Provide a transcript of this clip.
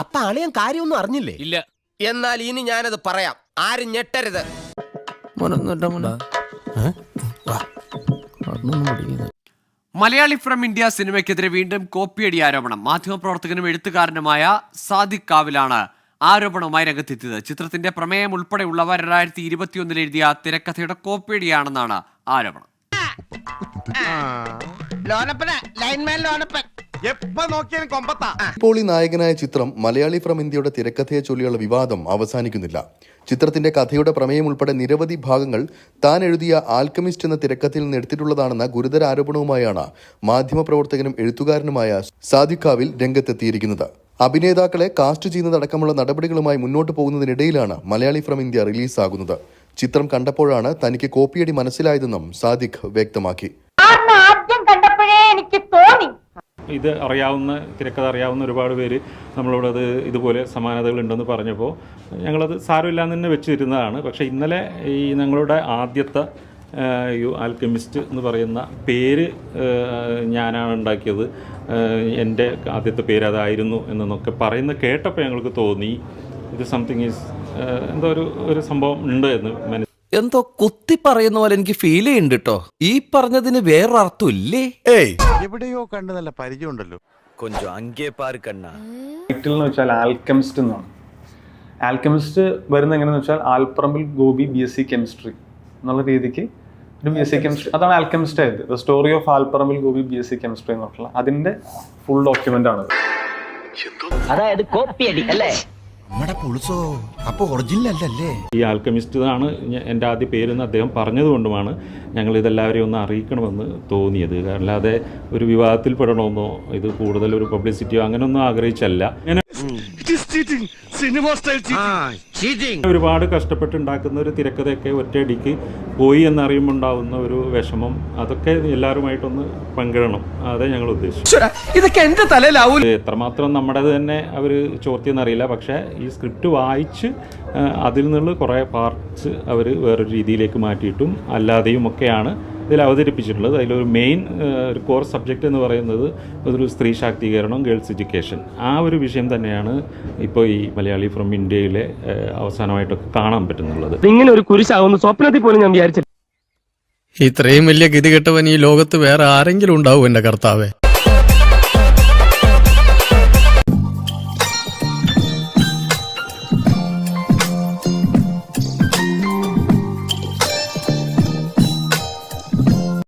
അപ്പൊ അളിയൻ കാര്യമൊന്നും അറിഞ്ഞില്ലേ? ഇല്ല. എന്നാൽ ഇനി ഞാനത് പറയാം. ആരും ഞെട്ടരുത്. മലയാളി ഫ്രം ഇന്ത്യ സിനിമയ്ക്കെതിരെ വീണ്ടും കോപ്പിയടി ആരോപണം. മാധ്യമപ്രവർത്തകനും എഴുത്തുകാരനുമായ സാദിഖ് കാവിലാണ് ആരോപണവുമായി രംഗത്തെത്തിയത്. ചിത്രത്തിന്റെ പ്രമേയം ഉൾപ്പെടെയുള്ളവ രണ്ടായിരത്തി ഇരുപത്തിയൊന്നിൽ എഴുതിയ തിരക്കഥയുടെ കോപ്പിയടിയാണെന്നാണ് ആരോപണം. ലോനപ്പന ലൈൻമാൻ ലോനപ്പൻ. എപ്പോ നോക്കിയാലും കൊമ്പത്താ. ഇപ്പോൾ ഈ നായകനായ ചിത്രം മലയാളി ഫ്രം ഇന്ത്യയുടെ തിരക്കഥയെ ചൊല്ലിയുള്ള വിവാദം അവസാനിക്കുന്നില്ല. ചിത്രത്തിന്റെ കഥയുടെ പ്രമേയം ഉൾപ്പെടെ നിരവധി ഭാഗങ്ങൾ താൻ എഴുതിയ ആൽക്കമിസ്റ്റ് എന്ന തിരക്കഥയിൽ നിന്ന് എടുത്തിട്ടുള്ളതാണെന്ന ഗുരുതര ആരോപണവുമായാണ് മാധ്യമപ്രവർത്തകനും എഴുത്തുകാരനുമായ സാദിഖാവിൽ രംഗത്തെത്തിയിരിക്കുന്നത്. അഭിനേതാക്കളെ കാസ്റ്റ് ചെയ്യുന്നതടക്കമുള്ള നടപടികളുമായി മുന്നോട്ട് പോകുന്നതിനിടയിലാണ് മലയാളി ഫ്രം ഇന്ത്യ റിലീസാകുന്നത്. ചിത്രം കണ്ടപ്പോഴാണ് തനിക്ക് കോപ്പിയടി മനസ്സിലായതെന്നും സാദിഖ് വ്യക്തമാക്കി. ഇത് അറിയാവുന്ന തിരക്കഥ അറിയാവുന്ന ഒരുപാട് പേര് നമ്മളോട് അത് ഇതുപോലെ സമാനതകൾ ഉണ്ടെന്ന് പറഞ്ഞപ്പോൾ ഞങ്ങളത് സാരമില്ലാന്ന് തന്നെ വെച്ചിരുന്നതാണ്. പക്ഷേ ഇന്നലെ ഈ ഞങ്ങളുടെ ആദ്യത്തെ യു ആൽക്കെമിസ്റ്റ് എന്ന് പറയുന്ന പേര് ഞാനാണ് ഉണ്ടാക്കിയത്. എന്റെ ആദ്യത്തെ പേര് അതായിരുന്നു എന്നൊക്കെ പറയുന്ന കേട്ടപ്പോൾ ഞങ്ങൾക്ക് തോന്നി. ഇത് സംതിങ് ഈസ് എന്തോ ഒരു ഒരു സംഭവം ഉണ്ട് എന്ന് എന്തോ കുത്തി പറയുന്ന പോലെ എനിക്ക് ഫീൽ ചെയ്യുന്നുണ്ട് കേട്ടോ ഈ പറഞ്ഞതിന് വേറൊരർത്ഥം ഇല്ലേ? ഏയ്. എവിടെയോ കണ്ട് നല്ല പരിചയമുണ്ടല്ലോ. കൊഞ്ചു അങ്കേ പാർ കണ്ണ. ടൈറ്റിൽ എന്ന് വെച്ചാൽ ആൽക്കമിസ്റ്റ് എന്നാണ്. ആൽക്കെമിസ്റ്റ് വരുന്ന എങ്ങനെയെന്ന് വെച്ചാൽ Alparambil Gopi B S C chemistry എന്നുള്ള രീതിക്ക് ഒരു ബി എസ് സി കെമിസ്ട്രി അതാണ് ആൽക്കമിസ്റ്റ് ആയത്. The story of Alparambil Gopi B S C chemistry എന്നുള്ള അതിന്റെ ഫുൾ ഡോക്യുമെന്റ് ആണ് അതായത് കോപ്പിയടി അല്ലേ? നമ്മുടെ പുളിസോ ഒറിജിനൽ അല്ലല്ലേ? ഈ ആൽക്കമിസ്റ്റ് ആണ് എന്റെ ആദ്യ പേരെന്ന് അദ്ദേഹം പറഞ്ഞതുകൊണ്ടുമാണ് ഞങ്ങൾ ഇതെല്ലാവരെയും ഒന്ന് അറിയിക്കണമെന്ന് തോന്നിയത്. അല്ലാതെ ഒരു വിവാദത്തിൽ പെടണമെന്നോ ഇത് കൂടുതൽ ഒരു പബ്ലിസിറ്റിയോ അങ്ങനെയൊന്നും ആഗ്രഹിച്ചല്ല. അങ്ങനെ ഒരുപാട് കഷ്ടപ്പെട്ടുണ്ടാക്കുന്ന ഒരു തിരക്കഥയൊക്കെ ഒറ്റയടിക്ക് പോയി എന്നറിയുമ്പോൾ ഉണ്ടാവുന്ന ഒരു വിഷമം. അതൊക്കെ എല്ലാവരുമായിട്ടൊന്ന് പങ്കിടണം. അതേ ഞങ്ങൾ ഉദ്ദേശിച്ചു. ഇതൊക്കെ എന്റെ തലയിലാവൂ ഇത് എത്രമാത്രം നമ്മുടെ തന്നെ അവർ ചോർത്തിയെന്നറിയില്ല. പക്ഷേ ഈ സ്ക്രിപ്റ്റ് വായിച്ച് അതിൽ നിന്നുള്ള കുറേ പാർട്സ് അവർ വേറൊരു രീതിയിലേക്ക് മാറ്റിയിട്ടും അല്ലാതെയും ഒക്കെയാണ് ഇതിൽ അവതരിപ്പിച്ചിട്ടുള്ളത്. അതിലൊരു മെയിൻ ഒരു കോർ സബ്ജക്റ്റ് എന്ന് പറയുന്നത് ഒരു സ്ത്രീ ശാക്തീകരണം ഗേൾസ് എഡ്യൂക്കേഷൻ ആ ഒരു വിഷയം തന്നെയാണ് ഇപ്പോൾ ഈ മലയാളി ഫ്രം ഇന്ത്യയിലെ അവസാനമായിട്ടൊക്കെ കാണാൻ പറ്റുന്നുള്ളത്. ഇങ്ങനെ ഒരു കുരിശാവുന്ന സ്വപ്നത്തിൽ പോലും ഞാൻ വിചാരിച്ചു ഇത്രയും വലിയ ഗതികെട്ടവൻ ഈ ലോകത്ത് വേറെ ആരെങ്കിലും ഉണ്ടാവും എന്റെ കർത്താവേ.